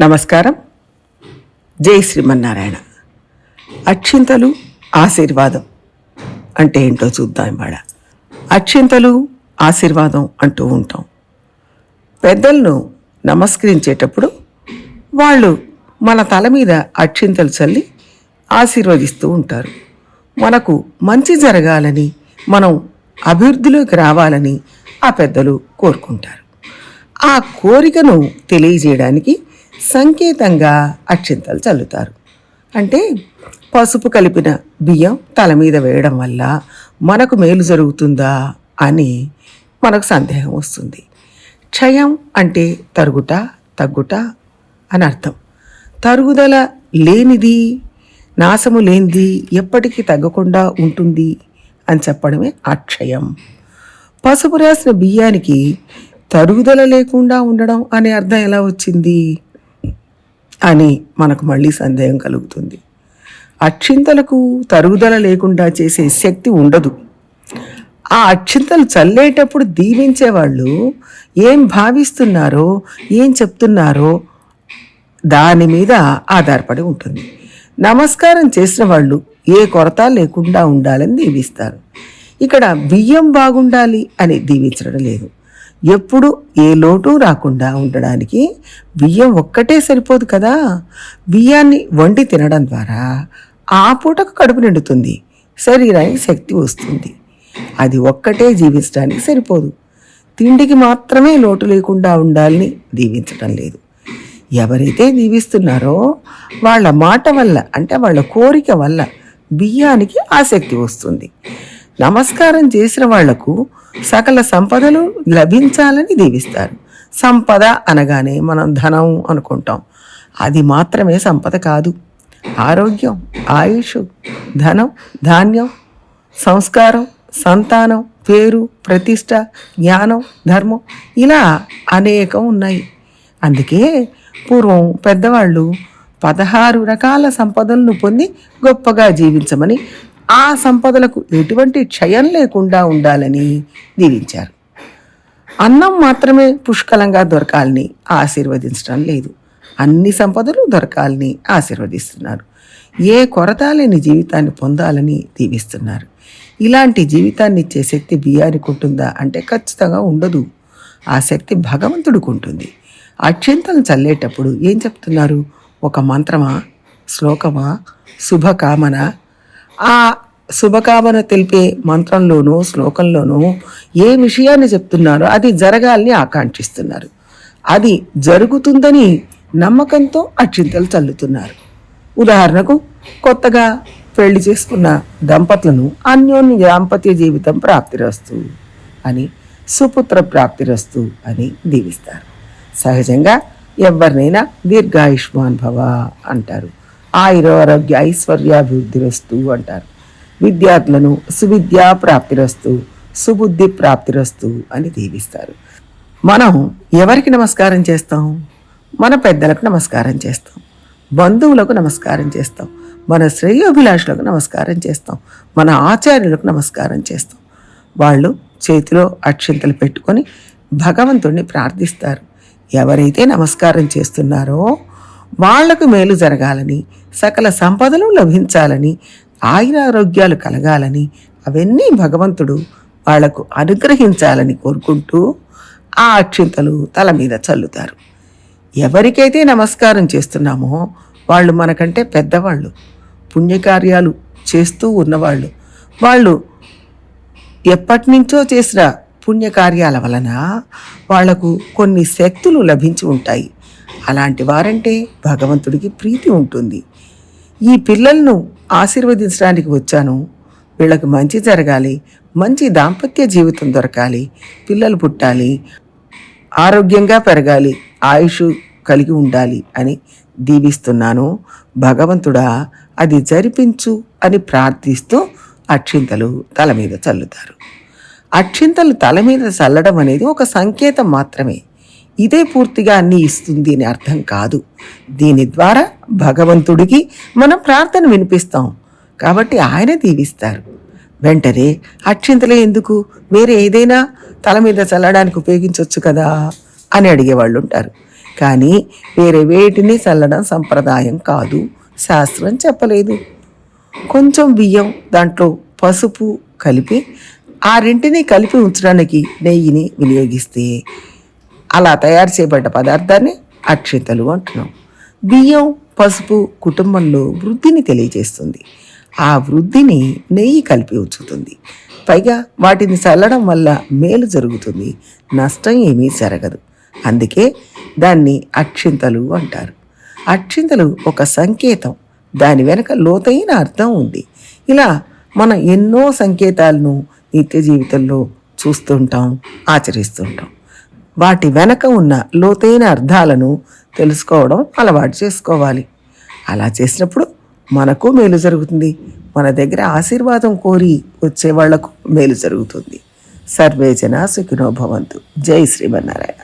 నమస్కారం. జై శ్రీమన్నారాయణ. అక్షింతలు ఆశీర్వాదం అంటే ఏంటో చూద్దాం ఇవాళ. అక్షింతలు ఆశీర్వాదం అంటూ ఉంటాం. పెద్దలను నమస్కరించేటప్పుడు వాళ్ళు మన తల మీద అక్షింతలు చల్లి ఆశీర్వదిస్తూ ఉంటారు. మనకు మంచి జరగాలని మనం అభివృద్ధిలోకి రావాలని ఆ పెద్దలు కోరుకుంటారు. ఆ కోరికను తెలియజేయడానికి సంకేతంగా అక్షింతలు చల్లుతారు. అంటే పసుపు కలిపిన బియ్యం తల మీద వేయడం వల్ల మనకు మేలు జరుగుతుందా అని మనకు సందేహం వస్తుంది. క్షయం అంటే తరుగుట తగ్గుట అని అర్థం. తరుగుదల లేనిది నాశము లేనిది ఎప్పటికీ తగ్గకుండా ఉంటుంది అని చెప్పడమే అక్షయం పసుపు రాసిన బియ్యానికి తరుగుదల లేకుండా ఉండడం అనే అర్థం ఎలా వచ్చింది? అని మనకు మళ్ళీ సందేహం కలుగుతుంది. అక్షింతలకు తరుగుదల లేకుండా చేసే శక్తి ఉండదు. ఆ అక్షింతలు చల్లేటప్పుడు దీవించే వాళ్ళు ఏం భావిస్తున్నారో ఏం చెప్తున్నారో దాని మీద ఆధారపడి ఉంటుంది. నమస్కారం చేసిన వాళ్ళు ఏ కొరత లేకుండా ఉండాలని దీవిస్తారు. ఇక్కడ బియ్యం బాగుండాలి అని దీవించడం లేదు. ఎప్పుడు ఏ లోటు రాకుండా ఉండడానికి బియ్యం ఒక్కటే సరిపోదు కదా. బియ్యాన్ని వండి తినడం ద్వారా ఆ పూటకు కడుపు నిండుతుంది. శరీరానికి శక్తి వస్తుంది. అది ఒక్కటే జీవించడానికి సరిపోదు. తిండికి మాత్రమే లోటు లేకుండా ఉండాలని దీవించడం లేదు. ఎవరైతే దీవిస్తున్నారో వాళ్ళ మాట వల్ల అంటే వాళ్ళ కోరిక వల్ల బియ్యానికి ఆసక్తి వస్తుంది. నమస్కారం చేసిన వాళ్ళకు సకల సంపదలు లభించాలని దీవిస్తారు. సంపద అనగానే మనం ధనం అనుకుంటాం. అది మాత్రమే సంపద కాదు. ఆరోగ్యం ఆయుష్ ధనం ధాన్యం సంస్కారం సంతానం పేరు ప్రతిష్ట జ్ఞానం ధర్మం ఇలా అనేకం ఉన్నాయి. అందుకే పూర్వం పెద్దవాళ్ళు పదహారు రకాల సంపదలను పొంది గొప్పగా జీవించమని ఆ సంపదలకు ఎటువంటి క్షయం లేకుండా ఉండాలని దీవించారు. అన్నం మాత్రమే పుష్కలంగా దొరకాలని ఆశీర్వదించడం లేదు. అన్ని సంపదలు దొరకాలని ఆశీర్వదిస్తున్నారు. ఏ కొరత లేని జీవితాన్ని పొందాలని దీవిస్తున్నారు. ఇలాంటి జీవితాన్ని ఇచ్చే శక్తి బియ్యానికి ఉంటుందా? అంటే ఖచ్చితంగా ఉండదు. ఆ శక్తి భగవంతుడికి ఉంటుంది. అక్షింతలు చల్లేటప్పుడు ఏం చెప్తున్నారు? ఒక మంత్రమా? శ్లోకమా? శుభకామన? ఆ శుభకామన తెలిపే మంత్రంలోనూ శ్లోకంలోనూ ఏ విషయాన్ని చెప్తున్నారో అది జరగాలని ఆకాంక్షిస్తున్నారు. అది జరుగుతుందని నమ్మకంతో అక్షింతలు చల్లుతున్నారు. ఉదాహరణకు కొత్తగా పెళ్ళి చేసుకున్న దంపతులను అన్యోన్య దాంపత్య జీవితం ప్రాప్తిరస్తు అని సుపుత్ర ప్రాప్తిరస్తు అని దీవిస్తారు. సహజంగా ఎవరినైనా దీర్ఘాయుష్మాన్ భవ అంటారు. ఆయురారోగ్య ఐశ్వర్యాభివృద్ధిరస్తు అంటారు. విద్యార్థులను సువిద్యా ప్రాప్తిరస్తు సుబుద్ధి ప్రాప్తిరస్తు అని దీవిస్తారు. మనం ఎవరికి నమస్కారం చేస్తాం? మన పెద్దలకు నమస్కారం చేస్తాం. బంధువులకు నమస్కారం చేస్తాం. మన శ్రేయోభిలాషులకు నమస్కారం చేస్తాం. మన ఆచార్యులకు నమస్కారం చేస్తాం. వాళ్ళు చేతిలో అక్షింతలు పెట్టుకొని భగవంతుణ్ణి ప్రార్థిస్తారు. ఎవరైతే నమస్కారం చేస్తున్నారో వాళ్ళకు మేలు జరగాలని సకల సంపదలు లభించాలని ఆయురారోగ్యాలు కలగాలని అవన్నీ భగవంతుడు వాళ్ళకు అనుగ్రహించాలని కోరుకుంటూ ఆ అక్షింతలు తల మీద చల్లుతారు. ఎవరికైతే నమస్కారం చేస్తున్నామో వాళ్ళు మనకంటే పెద్దవాళ్ళు పుణ్యకార్యాలు చేస్తూ ఉన్నవాళ్ళు వాళ్ళు ఎప్పటి నుంచో చేసిన పుణ్యకార్యాల వలన వాళ్ళకు కొన్ని శక్తులు లభించి ఉంటాయి. అలాంటి వారంటే భగవంతుడికి ప్రీతి ఉంటుంది. ఈ పిల్లలను ఆశీర్వదించడానికి వచ్చాను. వీళ్ళకి మంచి జరగాలి మంచి దాంపత్య జీవితం దొరకాలి పిల్లలు పుట్టాలి ఆరోగ్యంగా పెరగాలి ఆయుష్ కలిగి ఉండాలి అని దీవిస్తున్నాను. భగవంతుడా అది జరిపించు అని ప్రార్థిస్తూ అక్షింతలు తల మీద చల్లుతారు. అక్షింతలు తల మీద చల్లడం అనేది ఒక సంకేతం మాత్రమే. ఇదే పూర్తిగా అన్ని ఇస్తుంది అని అర్థం కాదు. దీని ద్వారా భగవంతుడికి మనం ప్రార్థన వినిపిస్తాం. కాబట్టి ఆయన దీవిస్తారు. వెంటనే అక్షింతలే ఎందుకు? వేరే ఏదైనా తల మీద చల్లడానికి ఉపయోగించవచ్చు కదా అని అడిగేవాళ్ళు ఉంటారు. కానీ వేరే వేటిని చల్లడం సంప్రదాయం కాదు. శాస్త్రం చెప్పలేదు. కొంచెం బియ్యం దాంట్లో పసుపు కలిపి ఆ రెంటిని కలిపి ఉంచడానికి నెయ్యిని వినియోగిస్తే అలా తయారు చేయబడ్డ పదార్థాన్ని అక్షింతలు అంటున్నాం. బియ్యం పసుపు కుటుంబంలో వృద్ధిని తెలియజేస్తుంది. ఆ వృద్ధిని నెయ్యి కలిపి ఉంచుతుంది. పైగా వాటిని చల్లడం వల్ల మేలు జరుగుతుంది. నష్టం ఏమీ జరగదు. అందుకే దాన్ని అక్షింతలు అంటారు. అక్షింతలు ఒక సంకేతం. దాని వెనక లోతైన అర్థం ఉంది. ఇలా మనం ఎన్నో సంకేతాలను నిత్య జీవితంలో చూస్తుంటాం ఆచరిస్తుంటాం. వాటి వెనక ఉన్న లోతైన అర్థాలను తెలుసుకోవడం అలవాటు చేసుకోవాలి. అలా చేసినప్పుడు మనకు మేలు జరుగుతుంది. మన దగ్గర ఆశీర్వాదం కోరి వచ్చే వాళ్ళకు మేలు జరుగుతుంది. సర్వే జన సుఖినోభవంతు జై శ్రీమన్నారాయణ